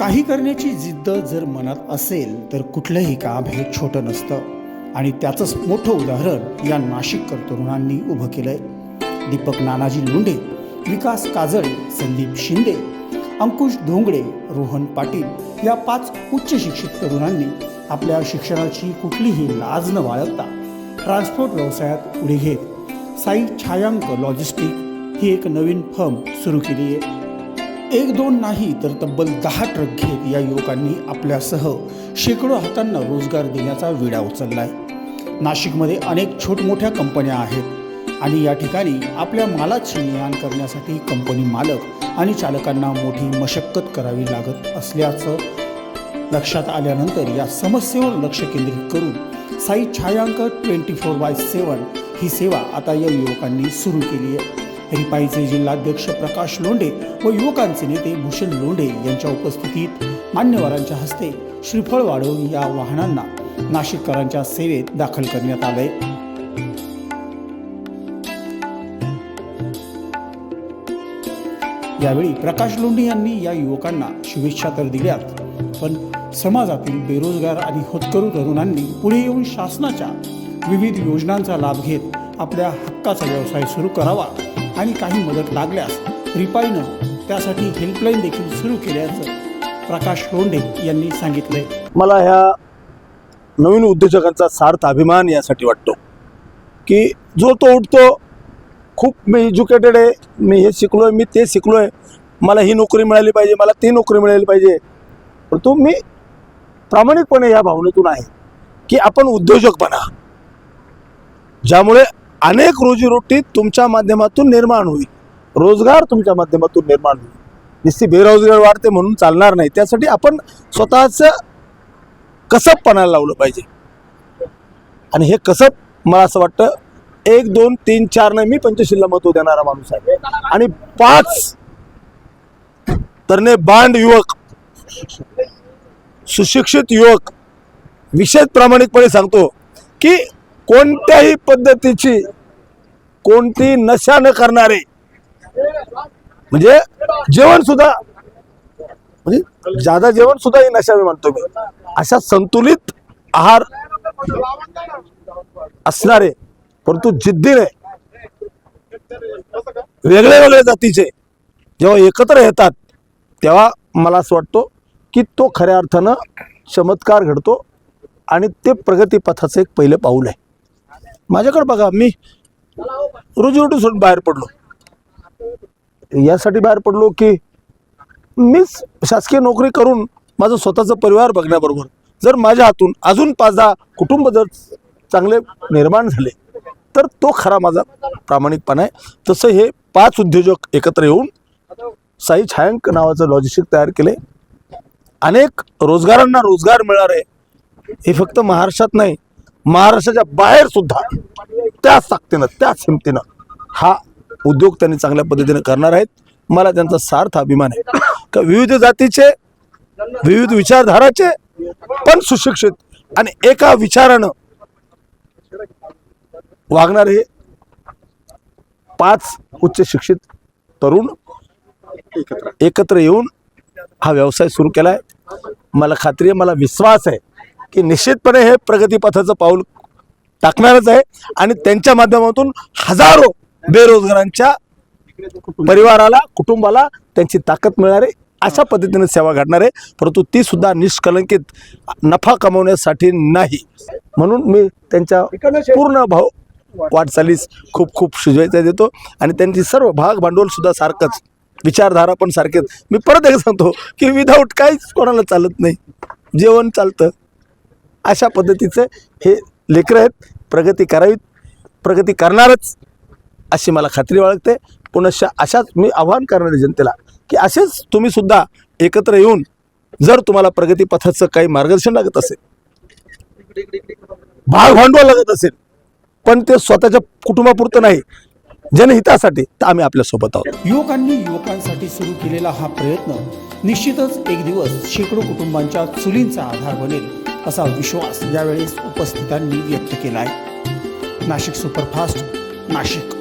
काही करण्याची जिद्द जर मनात असेल तर कुठलंही काम हे छोटं नसतं. आणि त्याचंच मोठं उदाहरण या नाशिककर तरुणांनी उभं केलंय. दीपक नानाजी लोंढे विकास काजळे संदीप शिंदे अंकुश धोंगडे रोहन पाटील या पाच उच्च शिक्षित तरुणांनी आपल्या शिक्षणाची कुठलीही लाज न बाळगता ट्रान्सपोर्ट व्यवसायात उडी घेत साई छायांक लॉजिस्टिक ही एक नवीन फर्म सुरू केली आहे एक दोन नाही तर तब्बल दहा ट्रक घेत या युवकांनी आपल्यासह शेकडो हातांना रोजगार देण्याचा विडा उचललाय. नाशिकमध्ये अनेक छोटमोठ्या कंपन्या आहेत आणि या ठिकाणी आपल्या मालाची ने करण्यासाठी कंपनी मालक आणि चालकांना मोठी मशक्कत करावी लागत असल्याचं लक्षात आल्यानंतर या समस्येवर लक्ष केंद्रित करून Sai Chhayank twenty four by seven ही सेवा आता या युवकांनी सुरू केली आहे. रिपाईचे जिल्हाध्यक्ष प्रकाश लोंढे व युवकांचे नेते भूषण लोंढे यांच्या उपस्थितीत मान्यवरांच्या हस्ते श्रीफळ वाढवून या वाहनांना नाशिककरांच्या सेवेत दाखल करण्यात आले यावेळी प्रकाश लोंढे यांनी या युवकांना शुभेच्छा तर दिल्यात पण समाजातील बेरोजगार आणि होतकरू तरुणांनी पुढे येऊन शासनाच्या विविध योजनांचा लाभ घेत आपल्या हक्काचा व्यवसाय सुरू करावा. आणि काही मदत लागल्यास रिपाईनं त्यासाठी हेल्पलाईन देखील सुरू केल्याचं प्रकाश लोंढे यांनी सांगितलंय. मला ह्या नवीन उद्योजकांचा सार्थ अभिमान यासाठी वाटतो की जो तो उठतो खूप मी एज्युकेटेड आहे मी हे शिकलो आहे मी ते शिकलो आहे मला ही नोकरी मिळाली पाहिजे मला ती नोकरी मिळाली पाहिजे. परंतु मी प्रामाणिकपणे या भावनेतून आहे की आपण उद्योजक बना. ज्यामुळे अनेक रोजीरोटी तुमच्या माध्यमातून निर्माण होईल. रोजगार तुमच्या माध्यमातून निर्माण होईल. नुसती बेरोजगार वाढते म्हणून चालणार नाही. त्यासाठी आपण स्वतःचं कसब पणाला लावलं पाहिजे. आणि हे कसब मला असं वाटतं एक दोन तीन चार नाही मी पंचशीलला महत्त्व देणारा माणूस आहे. आणि पाच तरणे बांड युवक सुशिक्षित युवक विशेष प्रामाणिकपणे सांगतो की कोणत्याही पद्धतीची कोणती नशा न करणारे. म्हणजे जेवण सुद्धा म्हणजे जादा जेवण सुद्धा ही नशा मी म्हणतो मी. अशा संतुलित आहार असणारे परंतु जिद्दीने वेगळे वेगळे जातीचे जेव्हा एकत्र येतात तेव्हा मला असं वाटतो की तो खऱ्या अर्थानं चमत्कार घडतो आणि ते प्रगतीपथाचं एक पहिलं पाऊल आहे. माझ्याकडे बघा मी रोजीरोटी सोडून बाहेर पडलो. यासाठी बाहेर पडलो की मीच शासकीय नोकरी करून माझं स्वतःचं परिवार बघण्याबरोबर जर माझ्या हातून अजून पाच दहा कुटुंब जर चांगले निर्माण झाले तर तो खरा माझा प्रामाणिकपणा आहे. तसं हे पाच उद्योजक एकत्र येऊन साई छायांक नावाचं लॉजिस्टिक तयार केले. अनेक रोजगारांना रोजगार मिळणार आहे हे फक्त महाराष्ट्रात नाही महाराष्ट्राच्या बाहेर सुद्धा त्याच ताकदीनं त्याच हिमतीनं हा उद्योग त्यांनी चांगल्या पद्धतीने करणार आहेत. मला त्यांचा सार्थ अभिमान आहे. का विविध जातीचे विविध विचारधाराचे पण सुशिक्षित आणि एका विचारानं वागणारे हे पाच उच्च शिक्षित तरुण एकत्र येऊन हा व्यवसाय सुरू केला आहे मला खात्री आहे मला विश्वास आहे. की निश्चितपणे हे प्रगतीपथाचं पाऊल टाकणारच आहे आणि त्यांच्या माध्यमातून हजारो बेरोजगारांच्या परिवाराला कुटुंबाला त्यांची ताकद मिळणार आहे. अशा पद्धतीने सेवा घडणार आहे परंतु ती सुद्धा निष्कलंकित नफा कमवण्यासाठी नाही. म्हणून मी त्यांच्या पूर्ण भाव वाटचालीस खूप खूप शुभेच्छा देतो. आणि त्यांची सर्व भाग भांडवल सुद्धा सारखंच विचारधारा पण सारखेच. मी परत एक सांगतो की विदाऊट काहीच कोणाला चालत नाही. जेवण चालतं. अशा पद्धतीचं हे लेकरं आहेत. प्रगती करावीत. प्रगती करणारच अशी मला खात्री बाळगते. पुनश्च अशाच मी आव्हान करणार जनतेला की असेच तुम्ही सुद्धा एकत्र येऊन जर तुम्हाला प्रगतीपथाचं काही मार्गदर्शन लागत असेल भाग भांडवल लागत असेल पण ते स्वतःच्या कुटुंबापुरतं नाही जनहितासाठी तर आम्ही आपल्यासोबत आहोत. युवकांनी युवकांसाठी सुरू केलेला हा प्रयत्न निश्चितच एक दिवस शेकडो कुटुंबांच्या चुलींचा आधार बनेल असा विश्वास यावेळेस उपस्थितांनी व्यक्त केला आहे नाशिक सुपरफास्ट नाशिक.